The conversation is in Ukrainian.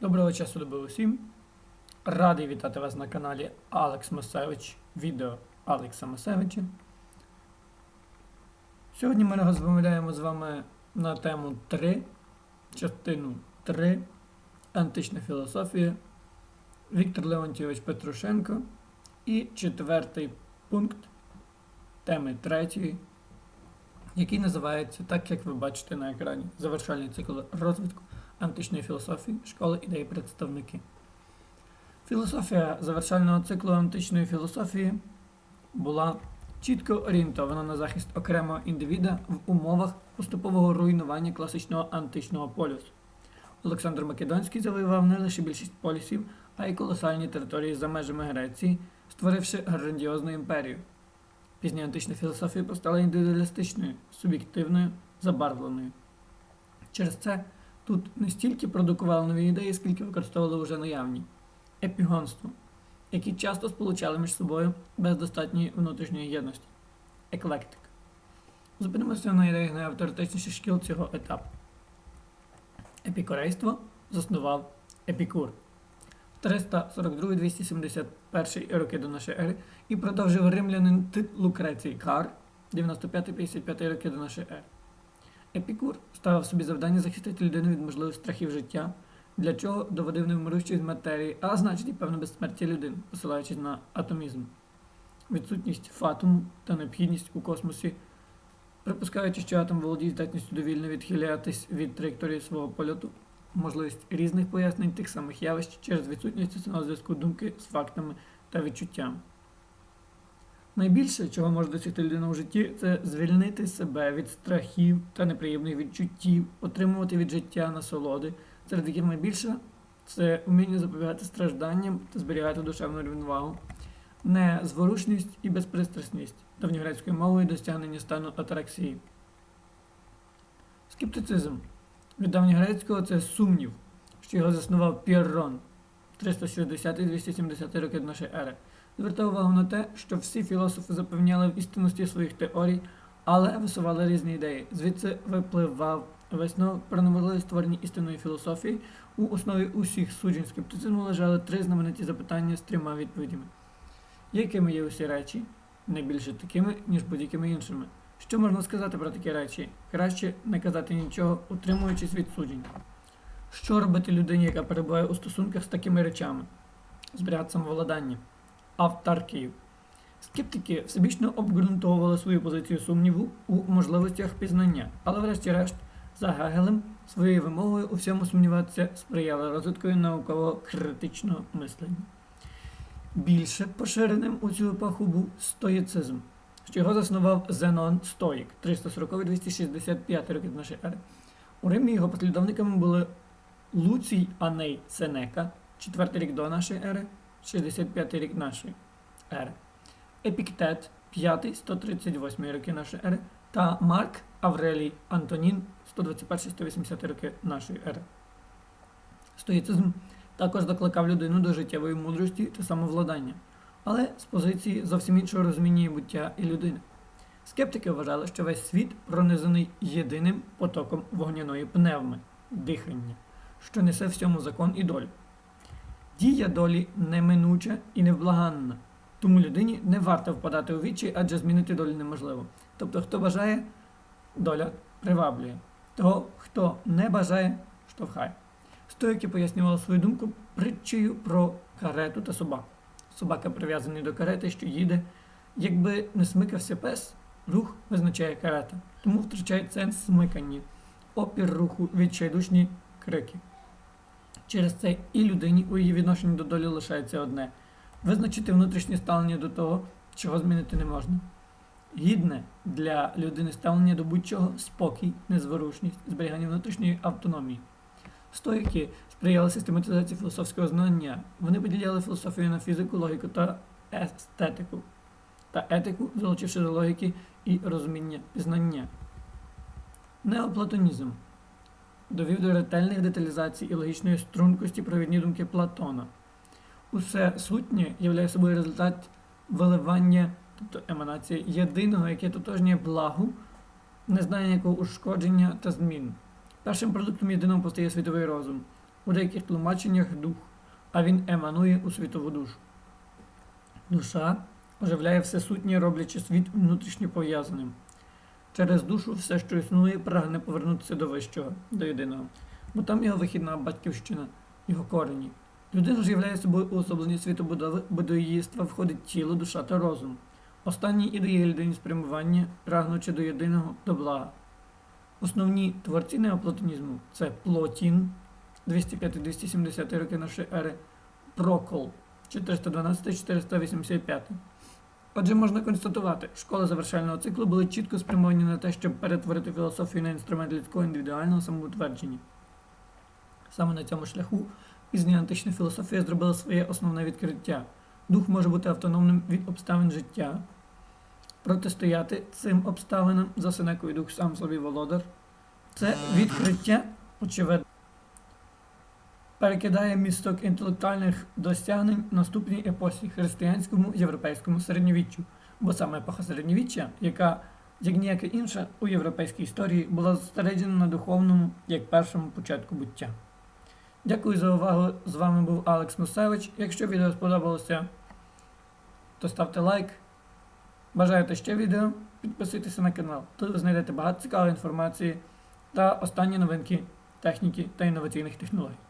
Доброго часу доби усім. Радий вітати вас на каналі Алекс Масевич. Відео Алекса Масевича. Сьогодні ми розмовляємо з вами на тему 3, частину 3 Антична філософія Віктор Леонтійович Петрушенко. І четвертий пункт теми третьої, який називається так, як ви бачите на екрані, завершальний цикл розвитку античної філософії, школи ідей представники. Філософія завершального циклу античної філософії була чітко орієнтована на захист окремого індивіда в умовах поступового руйнування класичного античного полюсу. Олександр Македонський завоював не лише більшість полісів, а й колосальні території за межами Греції, створивши грандіозну імперію. Пізня антична філософія постала індивідуалістичною, суб'єктивною, забарвленою. Через це Тут не стільки продукували нові ідеї, скільки використовували вже наявні епігонство, які часто сполучали між собою без достатньої внутрішньої єдності. Еклектик. Зупинимося на ідеях найавторитетніших шкіл цього етапу. Епікорейство заснував Епікур в 342-271 роки до нашої ери і продовжив римлянин Лукрецій Кар 95-55 роки до нашої ери. Епікур ставив собі завдання захистити людину від можливих страхів життя, для чого доводив невмирущість матерії, а значить і певне безсмертя людини, посилаючись на атомізм, відсутність фатуму та необхідність у космосі, припускаючи, що атом володіє здатністю довільно відхилятись від траєкторії свого польоту, можливість різних пояснень тих самих явищ через відсутність зв'язку думки з фактами та відчуттями. Найбільше, чого може досягти людина у житті, це звільнити себе від страхів та неприємних відчуттів, отримувати від життя насолоди, серед яких найбільше це вміння запобігати стражданням та зберігати душевну рівновагу, незворушність і безпристрасність давньогрецькою мовою досягнення стану атараксії. Скептицизм. Від давньогрецького це сумнів, що його заснував Піррон 360-270 роки до нашої ери звертав увагу на те, що всі філософи запевняли в істинності своїх теорій, але висували різні ідеї. Звідси випливав висновок про неможливість створення істинної філософії. У основі усіх суджень скептицизму лежали три знамениті запитання з трьома відповідями. Якими є усі речі? Не більше такими, ніж будь-якими іншими. Що можна сказати про такі речі? Краще не казати нічого, утримуючись від суджень. Що робити людині, яка перебуває у стосунках з такими речами? Зберігати самовладання автарків. Скептики всебічно обґрунтовували свою позицію сумніву у можливостях пізнання, але, врешті-решт, за Гегелем своєю вимогою у всьому сумніватися сприяли розвиткою наукового критичного мислення. Більше поширеним у цю епоху був стоїцизм, що його заснував Зенон Стоїк 340-265 років нашої ери. У Римі його послідовниками були Луцій Аней Сенека, 4 рік до нашої ери. 65 рік нашої ери. Епіктет 5, 138 роки нашої ери та Марк Аврелій Антонін 121-180 роки нашої ери. Стоїцизм також закликав людину до життєвої мудрості та самовладання, але з позиції зовсім іншого розуміння буття і людини. Скептики вважали, що весь світ пронизаний єдиним потоком вогняної пневми дихання, що несе всьому закон і долю. Дія долі неминуча і невблаганна, тому людині не варто впадати у вічі, адже змінити долю неможливо. Тобто, хто бажає, доля приваблює. Того, хто не бажає, штовхає. Стоїки пояснювали свою думку притчею про карету та собаку. Собака прив'язаний до карети, що їде. Якби не смикався пес, рух визначає карета, тому втрачає сенс смикання, опір руху, відчайдушні крики. Через це і людині у її відношенні до долі лишається одне визначити внутрішнє ставлення до того, чого змінити не можна. Гідне для людини ставлення до будь-чого спокій, незворушність, зберігання внутрішньої автономії. Стоїки сприяли систематизації філософського знання. Вони поділяли філософію на фізику, логіку та естетику та етику, залучивши до логіки і розуміння пізнання. Неоплатонізм довів до ретельних деталізацій і логічної стрункості провідні думки Платона. Усе сутнє являє собою результат виливання, тобто еманації єдиного, яке тотожнє благу, не знає ніякого ушкодження та змін. Першим продуктом єдиного постає світовий розум. у деяких тлумаченнях дух, а він еманує у світову душу. Душа оживляє всесутнє, роблячи світ внутрішньо пов'язаним. Через душу все, що існує, прагне повернутися до вищого, до єдиного, бо там його вихідна батьківщина, його корені. Людина ж являє собою уособлення світобудови, бо до її входить тіло, душа та розум. Останні ідеї людині спрямування, прагнучи до єдиного до блага. Основні творці неоплатонізму це Плотін 205-270 роки нашої ери, Прокол 412-485. Отже, можна констатувати, школи завершального циклу були чітко спрямовані на те, щоб перетворити філософію на інструмент людського індивідуального самоутвердження. Саме на цьому шляху пізня антична філософія зробила своє основне відкриття. Дух може бути автономним від обставин життя, протистояти цим обставинам за Сенекою дух сам собі володар. Це відкриття, очевидно, перекидає місток інтелектуальних досягнень наступній епосі християнському європейському середньовіччю, бо саме епоха середньовіччя, яка, як ніяка інша у європейській історії, була зосереджена на духовному як першому початку буття. Дякую за увагу. З вами був Алекс Мусевич. Якщо відео сподобалося, то ставте лайк. Бажаєте ще відео? Підписуйтеся на канал. Тут ви знайдете багато цікавої інформації та останні новинки техніки та інноваційних технологій.